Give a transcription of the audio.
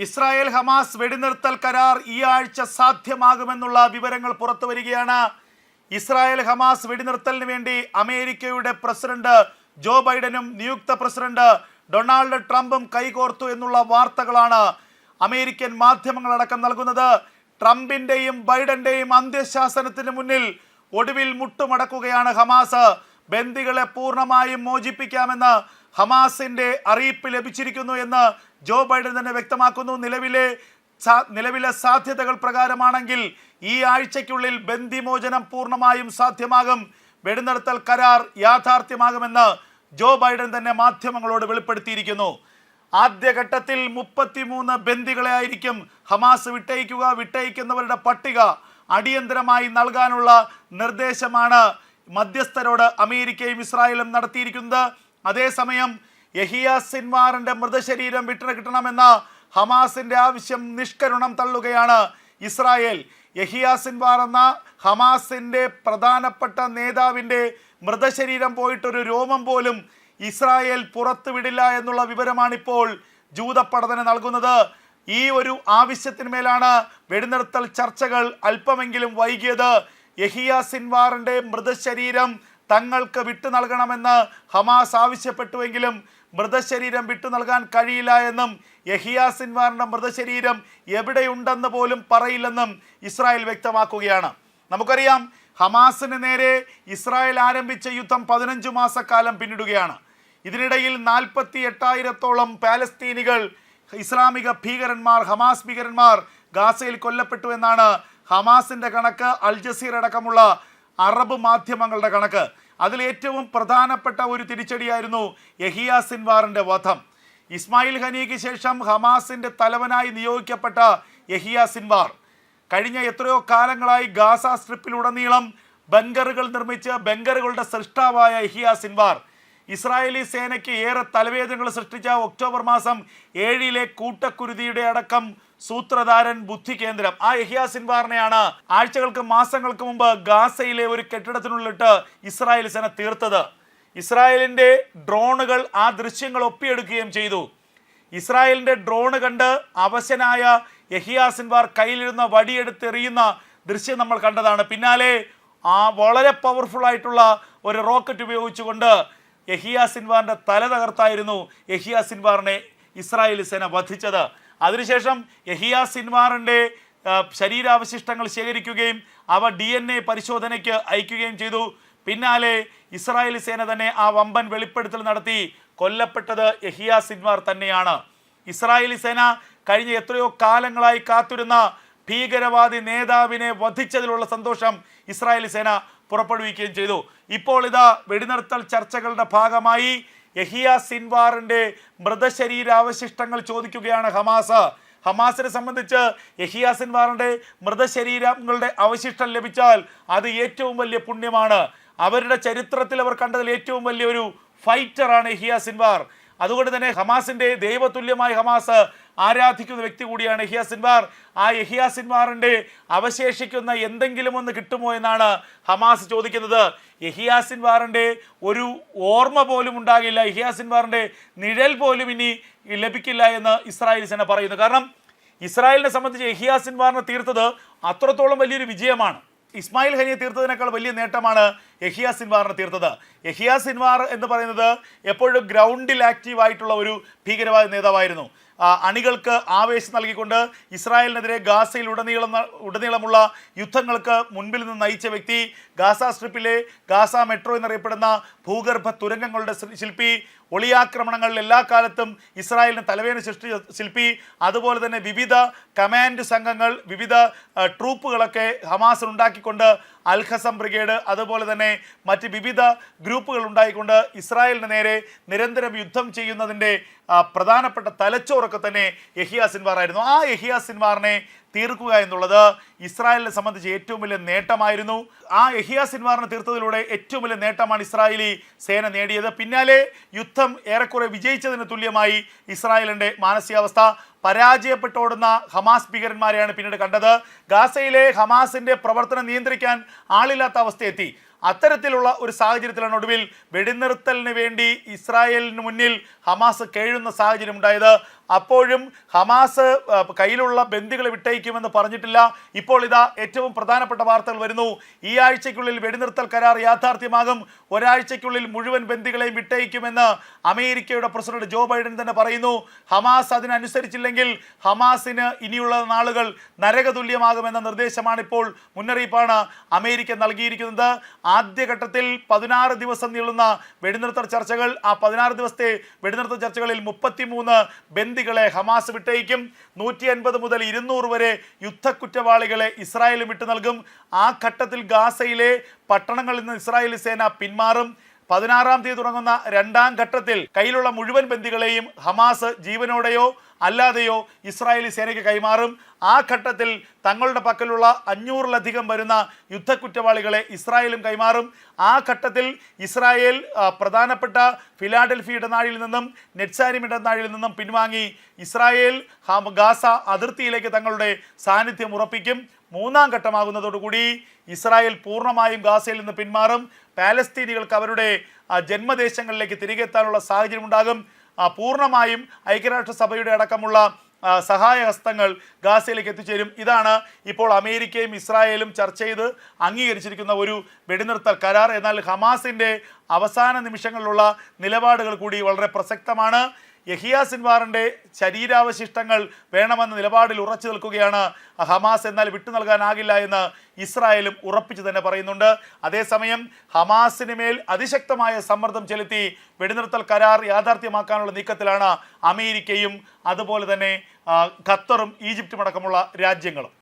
Israel Hamas വെടിനിർത്തൽ കരാർ ഈ ആഴ്ച സാധ്യമാകുമെന്നുള്ള വിവരങ്ങൾ പുറത്തു വരികയാണ്. ഇസ്രായേൽ ഹമാസ് വെടിനിർത്തലിന് വേണ്ടി അമേരിക്കയുടെ പ്രസിഡന്റ് ജോ ബൈഡനും നിയുക്ത പ്രസിഡന്റ് ഡൊണാൾഡ് ട്രംപും കൈകോർത്തു എന്നുള്ള വാർത്തകളാണ് അമേരിക്കൻ മാധ്യമങ്ങളടക്കം നൽകുന്നത്. ട്രംപിന്റെയും ബൈഡന്റെയും അന്ത്യശാസനത്തിന് മുന്നിൽ ഒടുവിൽ മുട്ടുമടക്കുകയാണ് ഹമാസ്. ബന്ദികളെ പൂർണമായും മോചിപ്പിക്കാമെന്ന് ഹമാസിന്റെ അറിയിപ്പ് ലഭിച്ചിരിക്കുന്നു എന്ന് ജോ ബൈഡൻ തന്നെ വ്യക്തമാക്കുന്നു. നിലവിലെ നിലവിലെ സാധ്യതകൾ പ്രകാരമാണെങ്കിൽ ഈ ആഴ്ചയ്ക്കുള്ളിൽ ബന്ധിമോചനം പൂർണമായും സാധ്യമാകും. വെടിനിർത്തൽ കരാർ യാഥാർത്ഥ്യമാകുമെന്ന് ജോ ബൈഡൻ തന്നെ മാധ്യമങ്ങളോട് വെളിപ്പെടുത്തിയിരിക്കുന്നു. ആദ്യഘട്ടത്തിൽ മുപ്പത്തിമൂന്ന് ബന്ദികളെ ആയിരിക്കും ഹമാസ് വിട്ടയക്കുക വിട്ടയക്കുന്നവരുടെ പട്ടിക അടിയന്തരമായി നൽകാനുള്ള നിർദ്ദേശമാണ് മധ്യസ്ഥരോട് അമേരിക്കയും ഇസ്രായേലും നടത്തിയിരിക്കുന്നത്. അതേസമയം യഹിയ സിൻവാറിന്റെ മൃതശരീരം വിട്ടു കിട്ടണമെന്ന ഹമാസിന്റെ ആവശ്യം നിഷ്കരുണം തള്ളുകയാണ് ഇസ്രായേൽ. യഹിയ സിൻവാർ എന്ന ഹമാസിന്റെ പ്രധാനപ്പെട്ട നേതാവിന്റെ മൃതശരീരം പോയിട്ടൊരു രോമം പോലും ഇസ്രായേൽ പുറത്തുവിടില്ല എന്നുള്ള വിവരമാണിപ്പോൾ ജൂതപ്പടത്തിന് നൽകുന്നത്. ഈ ഒരു ആവശ്യത്തിന്മേലാണ് വെടിനിർത്തൽ ചർച്ചകൾ അല്പമെങ്കിലും വൈകിയത്. യഹിയ സിൻവാറിന്റെ മൃതശരീരം തങ്ങൾക്ക് വിട്ടു നൽകണമെന്ന് ഹമാസ് ആവശ്യപ്പെട്ടുവെങ്കിലും മൃതശരീരം വിട്ടു നൽകാൻ കഴിയില്ല എന്നും യഹിയ സിൻവാറിന്റെ മൃതശരീരം എവിടെയുണ്ടെന്ന് പോലും പറയില്ലെന്നും ഇസ്രായേൽ വ്യക്തമാക്കുകയാണ്. നമുക്കറിയാം ഹമാസിന് നേരെ ഇസ്രായേൽ ആരംഭിച്ച യുദ്ധം പതിനഞ്ചു മാസക്കാലം പിന്നിടുകയാണ്. ഇതിനിടയിൽ നാൽപ്പത്തി എട്ടായിരത്തോളം പാലസ്തീനികൾ ഇസ്ലാമിക ഭീകരന്മാർ ഹമാസ് ഭീകരന്മാർ ഗാസയിൽ കൊല്ലപ്പെട്ടു എന്നാണ് ഹമാസിന്റെ കണക്ക് അൽ ജസീർ അടക്കമുള്ള അറബ് മാധ്യമങ്ങളുടെ കണക്ക്. അതിൽ ഏറ്റവും പ്രധാനപ്പെട്ട ഒരു തിരിച്ചടിയായിരുന്നു യഹിയ സിൻവാറിന്റെ വധം. ഇസ്മായിൽ ഖനിക്ക് ശേഷം ഹമാസിന്റെ തലവനായി നിയോഗിക്കപ്പെട്ട യഹിയ സിൻവാർ. കഴിഞ്ഞ എത്രയോ കാലങ്ങളായി ഗാസ സ്ട്രിപ്പിലുടനീളം ബങ്കറുകൾ നിർമ്മിച്ച് ബങ്കറുകളുടെ സൃഷ്ടാവായ യഹിയ സിൻവാർ. ഇസ്രായേലി സേനയ്ക്ക് ഏറെ തലവേദനകൾ സൃഷ്ടിച്ച ഒക്ടോബർ മാസം ഏഴിലെ കൂട്ടക്കുരുതിയുടെ അടക്കം സൂത്രധാരൻ ബുദ്ധി കേന്ദ്രം. ആ യഹിയ സിൻവാറിനെയാണ് ആഴ്ചകൾക്ക് മാസങ്ങൾക്ക് മുമ്പ് ഗാസയിലെ ഒരു കെട്ടിടത്തിനുള്ളിട്ട് ഇസ്രായേൽ സേന തീർത്തത്. ഇസ്രായേലിന്റെ ഡ്രോണുകൾ ആ ദൃശ്യങ്ങൾ ഒപ്പിയെടുക്കുകയും ചെയ്തു. ഇസ്രായേലിന്റെ ഡ്രോണ് കണ്ട് അവശനായ യഹിയ സിൻവാർ കയ്യിലിരുന്ന വടിയെടുത്തെറിയുന്ന ദൃശ്യം നമ്മൾ കണ്ടതാണ്. പിന്നാലെ ആ വളരെ പവർഫുൾ ആയിട്ടുള്ള ഒരു റോക്കറ്റ് ഉപയോഗിച്ചുകൊണ്ട് യഹിയ സിൻവാറിന്റെ തല തകർത്തായിരുന്നു യഹിയ സിൻവാറിനെ ഇസ്രായേലി സേന വധിച്ചത്. അതിനുശേഷം യഹിയ സിൻവാറിന്റെ ശരീരാവശിഷ്ടങ്ങൾ ശേഖരിക്കുകയും അവ ഡി എൻ എ പരിശോധനയ്ക്ക് അയക്കുകയും ചെയ്തു. പിന്നാലെ ഇസ്രായേൽ സേന തന്നെ ആ വമ്പൻ വെളിപ്പെടുത്തൽ നടത്തി. കൊല്ലപ്പെട്ടത് യഹിയ സിൻവാർ തന്നെയാണ്. ഇസ്രായേലി സേന കഴിഞ്ഞ എത്രയോ കാലങ്ങളായി കാത്തിരുന്ന ഭീകരവാദി നേതാവിനെ വധിച്ചതിലുള്ള സന്തോഷം ഇസ്രായേലി സേന പുറപ്പെടുവിക്കുകയും ചെയ്തു. ഇപ്പോൾ ഇതാ വെടിനിർത്തൽ ചർച്ചകളുടെ ഭാഗമായി യഹിയ സിൻവാറിന്റെ മൃതശരീരാവശിഷ്ടങ്ങൾ ചോദിക്കുകയാണ് ഹമാസ്. ഹമാസിനെ സംബന്ധിച്ച് യഹിയ സിൻവാറിന്റെ മൃതശരീരങ്ങളുടെ അവശിഷ്ടം ലഭിച്ചാൽ അത് ഏറ്റവും വലിയ പുണ്യമാണ്. അവരുടെ ചരിത്രത്തിൽ അവർ കണ്ടതിൽ ഏറ്റവും വലിയൊരു ഫൈറ്ററാണ് യഹിയ സിൻവാർ. അതുകൊണ്ട് തന്നെ ഹമാസിന്റെ ദൈവതുല്യമായ ഹമാസ് ആരാധിക്കുന്ന വ്യക്തി കൂടിയാണ് യഹിയ സിൻവാർ. ആ യഹിയ സിൻവാറിന്റെ അവശേഷിക്കുന്ന എന്തെങ്കിലും ഒന്ന് കിട്ടുമോ എന്നാണ് ഹമാസ് ചോദിക്കുന്നത്. യഹിയ സിൻവാറിന്റെ ഒരു ഓർമ്മ പോലും ഉണ്ടാകില്ല. യഹിയ സിൻവാറിന്റെ നിഴൽ പോലും ഇനി ലഭിക്കില്ല എന്ന് ഇസ്രായേൽ സേന പറയുന്നു. കാരണം ഇസ്രായേലിനെ സംബന്ധിച്ച് യഹിയ സിൻവാറിനെ തീർത്തത് അത്രത്തോളം വലിയൊരു വിജയമാണ്. ഇസ്മായിൽ ഹനിയെ തീർത്തതിനേക്കാൾ വലിയ നേട്ടമാണ് യഹിയ സിൻവാറിനെ തീർത്തത്. യഹിയ സിൻവാർ എന്ന് പറയുന്നത് എപ്പോഴും ഗ്രൗണ്ടിൽ ആക്റ്റീവ് ആയിട്ടുള്ള ഒരു ഭീകരവാദ നേതാവായിരുന്നു. അണികൾക്ക് ആവേശം നൽകിക്കൊണ്ട് ഇസ്രായേലിനെതിരെ ഗാസയിൽ ഉടനീളം ഉടനീളമുള്ള യുദ്ധങ്ങൾക്ക് മുൻപിൽ നിന്ന് നയിച്ച വ്യക്തി ഗാസ സ്ട്രിപ്പിലെ ഗാസ മെട്രോ എന്നറിയപ്പെടുന്ന ഭൂഗർഭ തുരങ്കങ്ങളുടെ ശില്പി ഒളിയാക്രമണങ്ങളിൽ എല്ലാ കാലത്തും ഇസ്രായേലിന് തലവേദന സൃഷ്ടിച്ച ശില്പി അതുപോലെ തന്നെ വിവിധ കമാൻഡ് സംഘങ്ങൾ വിവിധ ട്രൂപ്പുകളൊക്കെ ഹമാസിൽ ഉണ്ടാക്കിക്കൊണ്ട് അൽഖസം ബ്രിഗേഡ് അതുപോലെ തന്നെ മറ്റ് വിവിധ ഗ്രൂപ്പുകൾ ഉണ്ടായിക്കൊണ്ട് ഇസ്രായേലിന് നേരെ നിരന്തരം യുദ്ധം ചെയ്യുന്നതിന്റെ പ്രധാനപ്പെട്ട തലച്ചോറൊക്കെ തന്നെ യഹിയ സിൻവാറായിരുന്നു. ആ യഹിയ സിൻവാറിനെ തീർക്കുക എന്നുള്ളത് ഇസ്രായേലിനെ സംബന്ധിച്ച് ഏറ്റവും വലിയ നേട്ടമായിരുന്നു. ആ എഹിയ സിൻവാറിനെ തീർത്തതിലൂടെ ഏറ്റവും വലിയ നേട്ടമാണ് ഇസ്രായേലി സേന നേടിയത്. പിന്നാലെ യുദ്ധം ഏറെക്കുറെ വിജയിച്ചതിന് തുല്യമായി ഇസ്രായേലിന്റെ മാനസികാവസ്ഥ. പരാജയപ്പെട്ടോടുന്ന ഹമാസ് ഭീകരന്മാരെയാണ് പിന്നീട് കണ്ടത്. ഗാസയിലെ ഹമാസിന്റെ പ്രവർത്തനം നിയന്ത്രിക്കാൻ ആളില്ലാത്ത അവസ്ഥയെത്തി. അത്തരത്തിലുള്ള ഒരു സാഹചര്യത്തിലാണ് ഒടുവിൽ വെടിനിർത്തലിന് വേണ്ടി ഇസ്രായേലിന് മുന്നിൽ ഹമാസ് കേഴുന്ന സാഹചര്യം ഉണ്ടായത് അപ്പോഴും ഹമാസ് കയ്യിലുള്ള ബന്ദികളെ വിട്ടയക്കുമെന്ന് പറഞ്ഞിട്ടില്ല. ഇപ്പോൾ ഇതാ ഏറ്റവും പ്രധാനപ്പെട്ട വാർത്തകൾ വരുന്നു. ഈ ആഴ്ചയ്ക്കുള്ളിൽ വെടിനിർത്തൽ കരാർ യാഥാർത്ഥ്യമാകും. ഒരാഴ്ചയ്ക്കുള്ളിൽ മുഴുവൻ ബന്ദികളെയും വിട്ടയക്കുമെന്ന് അമേരിക്കയുടെ പ്രസിഡന്റ് ജോ ബൈഡൻ തന്നെ പറയുന്നു. ഹമാസ് അതിനനുസരിച്ചില്ലെങ്കിൽ ഹമാസിന് ഇനിയുള്ള നാളുകൾ നരകതുല്യമാകുമെന്ന നിർദ്ദേശമാണ് ഇപ്പോൾ മുന്നറിയിപ്പാണ് അമേരിക്ക നൽകിയിരിക്കുന്നത്. ആദ്യഘട്ടത്തിൽ പതിനാറ് ദിവസം നീളുന്ന വെടിനിർത്തൽ ചർച്ചകൾ ആ പതിനാറ് ദിവസത്തെ വെടിനിർത്തൽ ചർച്ചകളിൽ മുപ്പത്തിമൂന്ന് ബന്ദികളെ ഹമാസ് വിട്ടയക്കും. നൂറ്റി അൻപത് മുതൽ ഇരുന്നൂറ് വരെ യുദ്ധക്കുറ്റവാളികളെ ഇസ്രായേലും വിട്ടു നൽകും. ആ ഘട്ടത്തിൽ ഗാസയിലെ പട്ടണങ്ങളിൽ നിന്ന് ഇസ്രായേലി സേന പിന്മാറും. പതിനാറാം തീയതി തുടങ്ങുന്ന രണ്ടാം ഘട്ടത്തിൽ കയ്യിലുള്ള മുഴുവൻ ബന്ദികളെയും ഹമാസ് ജീവനോടെയോ അല്ലാതെയോ ഇസ്രായേലി സേനയ്ക്ക് കൈമാറും. ആ ഘട്ടത്തിൽ തങ്ങളുടെ പക്കലുള്ള അഞ്ഞൂറിലധികം വരുന്ന യുദ്ധക്കുറ്റവാളികളെ ഇസ്രായേലും കൈമാറും. ആ ഘട്ടത്തിൽ ഇസ്രായേൽ പ്രധാനപ്പെട്ട ഫിലാഡൽഫി ഇടനാഴിയിൽ നിന്നും നെറ്റ്സാരിം ഇടനാഴിയിൽ നിന്നും പിൻവാങ്ങി ഇസ്രായേൽ ഗാസ അതിർത്തിയിലേക്ക് തങ്ങളുടെ സാന്നിധ്യം ഉറപ്പിക്കും. മൂന്നാം ഘട്ടമാകുന്നതോടുകൂടി ഇസ്രായേൽ പൂർണമായും ഗാസയിൽ നിന്ന് പിന്മാറും. പാലസ്തീനികൾക്ക് അവരുടെ ജന്മദേശങ്ങളിലേക്ക് തിരികെ എത്താനുള്ള സാഹചര്യം ഉണ്ടാകും പൂർണമായും ഐക്യരാഷ്ട്രസഭയുടെ അടക്കമുള്ള സഹായഹസ്തങ്ങൾ ഗാസയിലേക്ക് എത്തിച്ചേരും. ഇതാണ് ഇപ്പോൾ അമേരിക്കയും ഇസ്രായേലും ചർച്ച ചെയ്ത് അംഗീകരിച്ചിരിക്കുന്ന ഒരു വെടിനിർത്തൽ കരാർ. എന്നാൽ ഹമാസിന്റെ അവസാന നിമിഷങ്ങളിലുള്ള നിലപാടുകൾ കൂടി വളരെ പ്രസക്തമാണ്. യഹിയ സിൻവാറിന്റെ ശരീരാവശിഷ്ടങ്ങൾ വേണമെന്ന നിലപാടിൽ ഉറച്ചു നിൽക്കുകയാണ് ഹമാസ്. എന്നാൽ വിട്ടു നൽകാനാകില്ല എന്ന് ഇസ്രായേലും ഉറപ്പിച്ചു തന്നെ പറയുന്നുണ്ട്. അതേസമയം ഹമാസിന് മേൽ അതിശക്തമായ സമ്മർദ്ദം ചെലുത്തി വെടിനിർത്തൽ കരാർ യാഥാർത്ഥ്യമാക്കാനുള്ള നീക്കത്തിലാണ് അമേരിക്കയും അതുപോലെ തന്നെ ഖത്തറും ഈജിപ്തും അടക്കമുള്ള രാജ്യങ്ങളും.